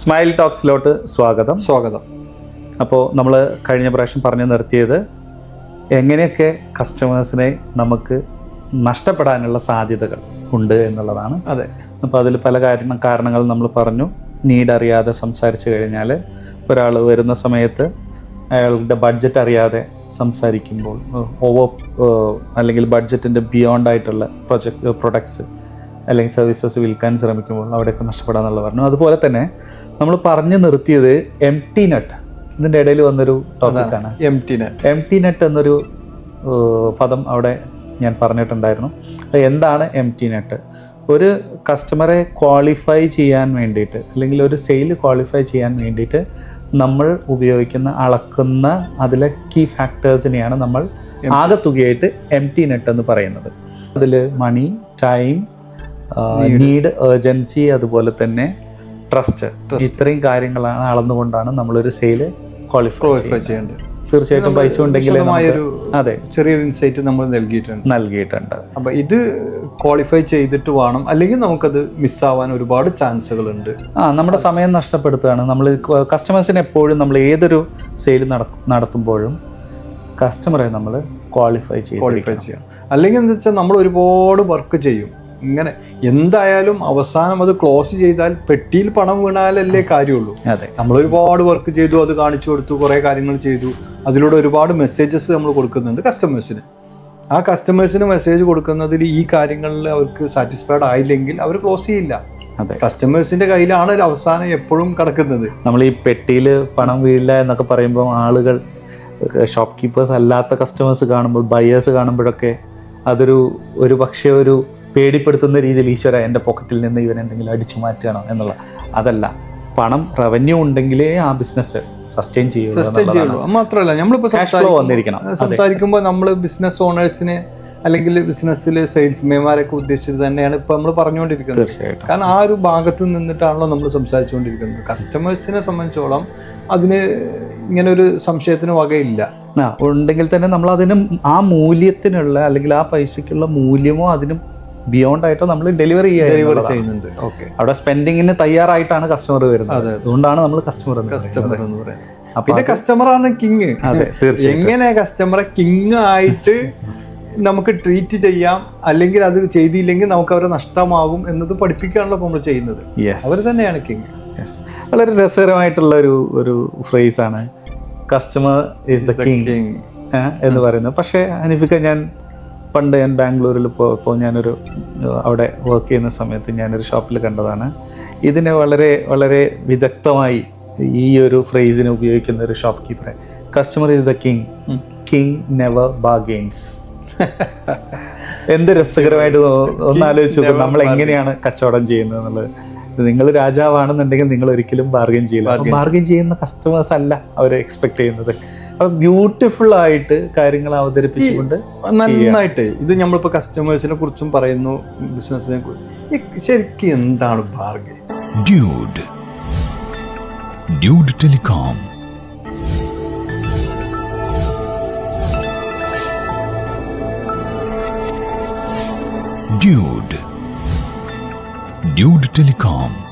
Smile ടോക്സിലോട്ട് സ്വാഗതം. സ്വാഗതം. അപ്പോൾ നമ്മൾ കഴിഞ്ഞ പ്രാവശ്യം പറഞ്ഞു നിർത്തിയത് എങ്ങനെയൊക്കെ കസ്റ്റമേഴ്സിനെ നമുക്ക് നഷ്ടപ്പെടാനുള്ള സാധ്യതകൾ ഉണ്ട് എന്നുള്ളതാണ്. അതെ. അപ്പോൾ അതിൽ പല കാര്യങ്ങൾ കാരണങ്ങൾ നമ്മൾ പറഞ്ഞു. നീഡ് അറിയാതെ സംസാരിച്ചു കഴിഞ്ഞാൽ ഒരാൾ വരുന്ന സമയത്ത് അയാളുടെ ബഡ്ജറ്റ് അറിയാതെ സംസാരിക്കുമ്പോൾ ഓവർ അല്ലെങ്കിൽ ബഡ്ജറ്റിന്റെ ബിയോണ്ട് ആയിട്ടുള്ള പ്രൊജക്ട് പ്രൊഡക്ട്സ് അല്ലെങ്കിൽ സർവീസസ് വിൽക്കാൻ ശ്രമിക്കുമ്പോൾ അവിടെയൊക്കെ നഷ്ടപ്പെടാന്നുള്ള പറഞ്ഞു. അതുപോലെ തന്നെ നമ്മൾ പറഞ്ഞു നിർത്തിയത് എം ടി നെറ്റ് ഇതിന്റെ ഇടയിൽ വന്നൊരു ടോപ്പിക്കാണ് M T net M T net എന്നൊരു പദം അവിടെ ഞാൻ പറഞ്ഞിട്ടുണ്ടായിരുന്നു. എന്താണ് എം ടി നെറ്റ് ഒരു കസ്റ്റമറെ ക്വാളിഫൈ ചെയ്യാൻ വേണ്ടിയിട്ട് അല്ലെങ്കിൽ ഒരു സെയിൽ ക്വാളിഫൈ ചെയ്യാൻ വേണ്ടിയിട്ട് നമ്മൾ ഉപയോഗിക്കുന്ന അളക്കുന്ന അതിലെ കീ ഫാക്ടേഴ്സിനെയാണ് നമ്മൾ ആകെ തുകയായിട്ട് എം ടി നെറ്റ് എന്ന് പറയുന്നത്. അതിൽ മണി ടൈം നീഡ് ഏർജൻസി അതുപോലെ തന്നെ ട്രസ്റ്റ് ഇത്രയും കാര്യങ്ങളാണ് അളന്നുകൊണ്ടാണ് നമ്മളൊരു സെയിൽ ക്വാളിഫൈ ചെയ്യേണ്ടത്. തീർച്ചയായിട്ടും പൈസ ഉണ്ടെങ്കിൽ അതെ. ചെറിയൊരു ഇൻസൈറ്റ് നമ്മൾ നൽകിയിട്ടുണ്ട്. നൽകിയിട്ടുണ്ട്. അപ്പൊ ഇത് ക്വാളിഫൈ ചെയ്തിട്ട് വേണം അല്ലെങ്കിൽ നമുക്കത് മിസ്സാവാൻ ഒരുപാട് ചാൻസുകൾ ഉണ്ട്. ആ നമ്മുടെ സമയം നഷ്ടപ്പെടുത്തുകയാണ്. നമ്മൾ കസ്റ്റമേഴ്സിനെ എപ്പോഴും നമ്മൾ ഏതൊരു സെയിൽ നടത്തുമ്പോഴും കസ്റ്റമറെ നമ്മൾ ക്വാളിഫൈ ചെയ്യും ക്വാളിഫൈ ചെയ്യാം. അല്ലെങ്കിൽ എന്താ വെച്ചാൽ നമ്മൾ ഒരുപാട് വർക്ക് ചെയ്യും. ഇങ്ങനെ എന്തായാലും അവസാനം അത് ക്ലോസ് ചെയ്താൽ പെട്ടിയിൽ പണം വീണാലല്ലേ കാര്യമുള്ളൂ. അതെ. നമ്മൾ ഒരുപാട് വർക്ക് ചെയ്തു അത് കാണിച്ചു കൊടുത്തു കുറേ കാര്യങ്ങൾ ചെയ്തു. അതിലൂടെ ഒരുപാട് മെസ്സേജസ് നമ്മൾ കൊടുക്കുന്നുണ്ട് കസ്റ്റമേഴ്സിന് ആ കസ്റ്റമേഴ്സിന് മെസ്സേജ് കൊടുക്കുന്നതിൽ ഈ കാര്യങ്ങളിൽ അവർക്ക് സാറ്റിസ്ഫൈഡ് ആയില്ലെങ്കിൽ അവർ ക്ലോസ് ചെയ്യില്ല. അതെ. കസ്റ്റമേഴ്സിന്റെ കയ്യിലാണ് അവസാനം എപ്പോഴും കിടക്കുന്നത്. നമ്മൾ ഈ പെട്ടിയിൽ പണം വീഴില്ല എന്നൊക്കെ പറയുമ്പോൾ ആളുകൾ ഷോപ്പ് കീപ്പേഴ്സ് അല്ലാത്ത കസ്റ്റമേഴ്സ് കാണുമ്പോൾ ബയേഴ്സ് കാണുമ്പോഴൊക്കെ അതൊരു ഒരു പക്ഷേ ഒരു പേടിപ്പെടുത്തുന്ന രീതിയിൽ ഈശ്വര എന്റെ പോക്കറ്റിൽ നിന്ന് ഇവൻ എന്തെങ്കിലും അടിച്ചു മാറ്റുകയാണോ എന്നുള്ള അതല്ല. പണം റവന്യൂ ഉണ്ടെങ്കിലേ ആ ബിസിനസ് സസ്റ്റെയിൻ ചെയ്യുള്ളൂ സസ്റ്റൈൻ എന്നുള്ളതാണ്. ചെയ്യുള്ളൂ. മാത്രമല്ല നമ്മളിപ്പോൾ Cash flow വന്നിരിക്കണം. സംസാരിക്കുമ്പോൾ നമ്മൾ ബിസിനസ് ഓണേഴ്സിനെ അല്ലെങ്കിൽ ബിസിനസ്സിൽ സെയിൽസ്മാൻമാരൊക്കെ ഉദ്ദേശിച്ചത് തന്നെയാണ് ഇപ്പോൾ നമ്മൾ പറഞ്ഞുകൊണ്ടിരിക്കുന്നത്. തീർച്ചയായിട്ടും. കാരണം ആ ഒരു ഭാഗത്ത് നിന്നിട്ടാണല്ലോ നമ്മൾ സംസാരിച്ചുകൊണ്ടിരിക്കുന്നത്. കസ്റ്റമേഴ്സിനെ സംബന്ധിച്ചോളം അതിന് ഇങ്ങനെ ഒരു സംശയത്തിന് വകയില്ല. ഉണ്ടെങ്കിൽ തന്നെ നമ്മൾ അതിന് ആ മൂല്യത്തിനുള്ള അല്ലെങ്കിൽ ആ പൈസയ്ക്കുള്ള മൂല്യമോ അതിനും ബിയോണ്ട് ആയിട്ട് നമ്മൾ ഡെലിവറി ഡെലിവറി ചെയ്യുന്നുണ്ട്. ഓക്കെ അവിടെ സ്പെൻഡിങ്ങിന് തയ്യാറായിട്ടാണ് കസ്റ്റമർ വരുന്നത്. അതുകൊണ്ടാണ് നമ്മൾ കസ്റ്റമർ കസ്റ്റമർ എന്ന് പറയുന്നത്. പിന്നെ കസ്റ്റമറാണ് കിങ് അതെ തീർച്ചയായും എങ്ങനെ കസ്റ്റമറെ കിങ് ആയിട്ട് നമുക്ക് ട്രീറ്റ് ചെയ്യാം അല്ലെങ്കിൽ അത് ചെയ്തില്ലെങ്കിൽ നമുക്ക് അവരെ നഷ്ടമാകും എന്നത് പഠിപ്പിക്കാണല്ലോ നമ്മൾ ചെയ്യുന്നത്. അവർ തന്നെയാണ് കിങ് വളരെ രസകരമായിട്ടുള്ള ഒരു ഒരു ഫ്രേസ് ആണ്. Customer is the king king എന്ന് പറയുന്നത്. പക്ഷേ അനിഫിക്ക ഞാൻ പണ്ട് ഞാൻ ബാംഗ്ലൂരിൽ പോയപ്പോൾ ഞാനൊരു അവിടെ വർക്ക് ചെയ്യുന്ന സമയത്ത് ഞാനൊരു ഷോപ്പിൽ കണ്ടതാണ്. ഇതിനെ വളരെ വളരെ വിദഗ്ധമായി ഈ ഒരു ഫ്രേസിനെ ഉപയോഗിക്കുന്ന ഒരു shop കീപ്പറെ customer is the king king never bargains എന്ത് രസകരമായിട്ട് ഒന്നാലോചിച്ചു ഒന്ന് ആലോചിച്ചു നമ്മൾ എങ്ങനെയാണ് കച്ചവടം ചെയ്യുന്നത് എന്നുള്ളത്. നിങ്ങൾ രാജാവാണെന്നുണ്ടെങ്കിൽ നിങ്ങൾ ഒരിക്കലും ബാർഗെയിൻ ചെയ്യില്ല. ബാർഗെയിൻ ചെയ്യുന്ന കസ്റ്റമേഴ്സ് അല്ല അവർ എക്സ്പെക്ട് ചെയ്യുന്നത്. അപ്പൊ ബ്യൂട്ടിഫുൾ ആയിട്ട് കാര്യങ്ങൾ അവതരിപ്പിച്ചുകൊണ്ട് നന്നായിട്ട് ഇത് നമ്മളിപ്പോ കസ്റ്റമേഴ്സിനെ കുറിച്ചും പറയുന്നു ബിസിനസിനെ കുറിച്ച് ശരിക്കും എന്താണ് bargain dude dude telecom Dude. Dude Telecom.